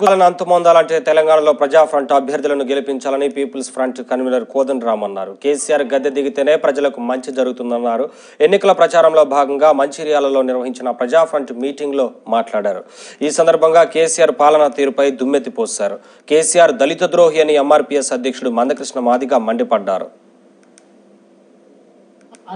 నిరంకులను అంతమొందాలంటే తెలంగాణలో ప్రజా ఫ్రంట్ అభ్యర్థులను గెలిపించాలని పీపుల్స్ ఫ్రంట్ కన్వీనర్ కోదన్ రామ్ అన్నారు. కేసీఆర్ గద్దె దిగితేనే ప్రజలకు మంచి జరుగుతుందన్నారు. ఎన్నికల ప్రచారంలో భాగంగా మంచిర్యాలలో నిర్వహించిన ప్రజా ఫ్రంట్ మీటింగ్లో మాట్లాడారు. ఈ సందర్భంగా కేసీఆర్ పాలనా తీరుపై దుమ్మెత్తి పోస్తారు కేసీఆర్ దళిత ద్రోహి అని ఎంఆర్పీఎస్ అధ్యక్షుడు మందకృష్ణ మాదిగా మండిపడ్డారు.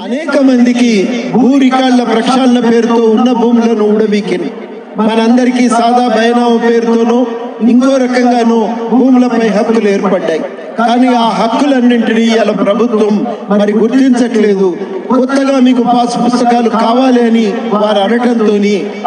అనేక మందికి భూ రికార్డుల ప్రక్షాళన పేరుతో ఉన్న భూములను ఊడబీకింది. మనందరికీ సాదా బయనామా పేరుతోనూ ఇంకో రకంగానూ భూములపై హక్కులు ఏర్పడ్డాయి. కానీ ఆ హక్కులన్నింటినీ ఇలా ప్రభుత్వం మరి గుర్తించట్లేదు. కొత్తగా మీకు పాస్ పుస్తకాలు కావాలి అని వారు అనటంతో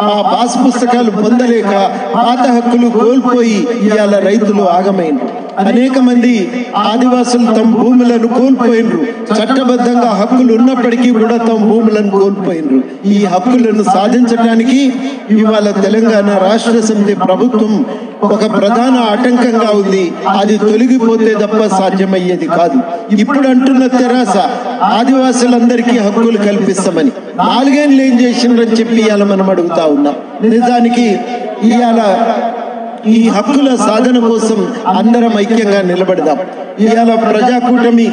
ఆ పాస్ పుస్తకాలు పొందలేక పాత హక్కులు కోల్పోయి ఇవాళ రైతులు ఆగమైంది అనేక మంది ఆదివాసులు తమ భూములను కోల్పోయినరు. చట్టబద్ధంగా హక్కులు ఉన్నప్పటికీ కూడా తమ భూములను కోల్పోయినరు. ఈ హక్కులను సాధించడానికి ఇవాళ తెలంగాణ రాష్ట్ర సమితి ప్రభుత్వం ఒక ప్రధాన ఆటంకంగా ఉంది. అది తొలగిపోతే తప్ప సాధ్యమయ్యేది కాదు. ఇప్పుడు అంటున్న తెరాస ఆదివాసులందరికీ హక్కులు కల్పిస్తామని. నాలుగేళ్ళు ఏం చేసిండ్రని చెప్పి ఇవాళ మనం అడుగుతా ఉన్నాం. నిజానికి ఇవాళ ఈ హక్కుల సాధన కోసం అందరం ఐక్యంగా నిలబడదాం. ఇవాళ ప్రజాకూటమి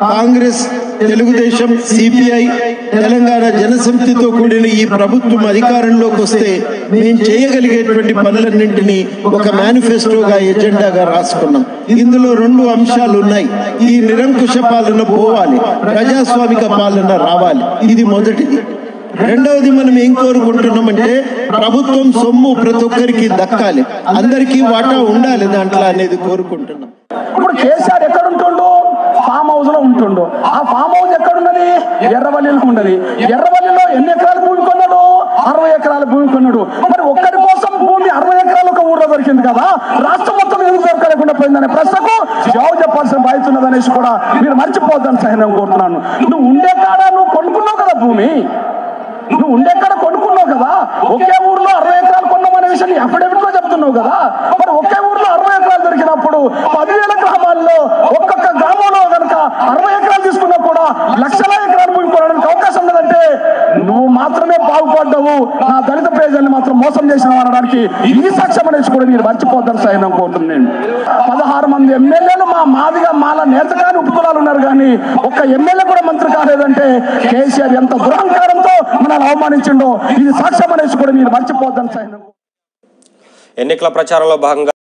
కాంగ్రెస్ తెలుగుదేశం సిపిఐ తెలంగాణ జనసమితితో కూడిన ఈ ప్రభుత్వం అధికారంలోకి వస్తే మేము చేయగలిగేటువంటి పనులన్నింటినీ ఒక మేనిఫెస్టోగా ఎజెండాగా రాసుకున్నాం. ఇందులో రెండు అంశాలు ఉన్నాయి. ఈ నిరంకుశ పాలన పోవాలి. ప్రజాస్వామిక పాలన రావాలి. ఇది మొదటిది. రెండవది మనం ఏం కోరుకుంటున్నామంటే ప్రభుత్వం సొమ్ము ప్రతి ఒక్కరికి దక్కాలి. అందరికీ వాటా ఉండాలి దాంట్లో అనేది కోరుకుంటున్నాం. ఇప్పుడు కేసీఆర్ ఎక్కడుంటుండు ఫామ్ హౌస్లో ఉంటుండు. ఆ ఫామ్ హౌస్ ఎక్కడున్నది? ఎర్రవల్లిలో ఉన్నది. ఎర్రవల్లిలో ఎన్ని ఎకరాల భూమి కొన్నాడు? అరవై ఎకరాల భూమి కొన్నాడు. మరి ఒక్కరి కోసం భూమి అరవై ఎకరాలు ఒక ఊర్లో దొరికింది కదా? రాష్ట్రం మొత్తం ఎందుకు దొరకలేకుండా పోయిందనే ప్రశ్నకు జవాబు చెప్పాల్సిన బాధ్యత ఉన్నదనేసి కూడా మీరు మర్చిపోద్దని సహనం కోరుతున్నాను. నువ్వు ఉండే కాడ? నువ్వు కొనుక్కున్నావు కదా భూమి. నువ్వు ఉండేక్కడ కొనుక్కున్నావు కదా? ఒకే ఊర్లో అరవై ఎకరాలు కొన్నామనే విషయాన్ని అఫిడవిట్లో చెప్తున్నావు కదా. మరి ఒకే ఊర్లో అరవై ఎకరాలు దొరికినప్పుడు పదివేల గ్రామాల్లో ఒక్కొక్క గ్రామంలో కనుక అరవై ఎకరాలు తీసుకున్నా కూడా లక్షల ఎకరాలు భూమి కొనడానికి అవకాశం ఉన్నదంటే నువ్వు మాత్రమే నా దళిత ప్రజల్ని మాత్రం మోసం చేసిన అనడానికి ఈ సాక్ష్యం అనేసి కూడా మీరు మర్చిపోతారు సైన్ అనుకుంటున్నాను నేను. పదహారు మంది ఎమ్మెల్యేలు మా మాదిగా మాల నేతకాని ఉపకులాలు ఉన్నారు కానీ ఒక్క ఎమ్మెల్యే కూడా మంత్రి కాలేదంటే కేసీఆర్ ఎంత దురహంకారంతో మనల్ని అవమానించిండో ఇది సాక్ష్యం అనేసి కూడా మీరు మర్చిపోద్దని సైన్ ఎన్నికల ప్రచారంలో భాగంగా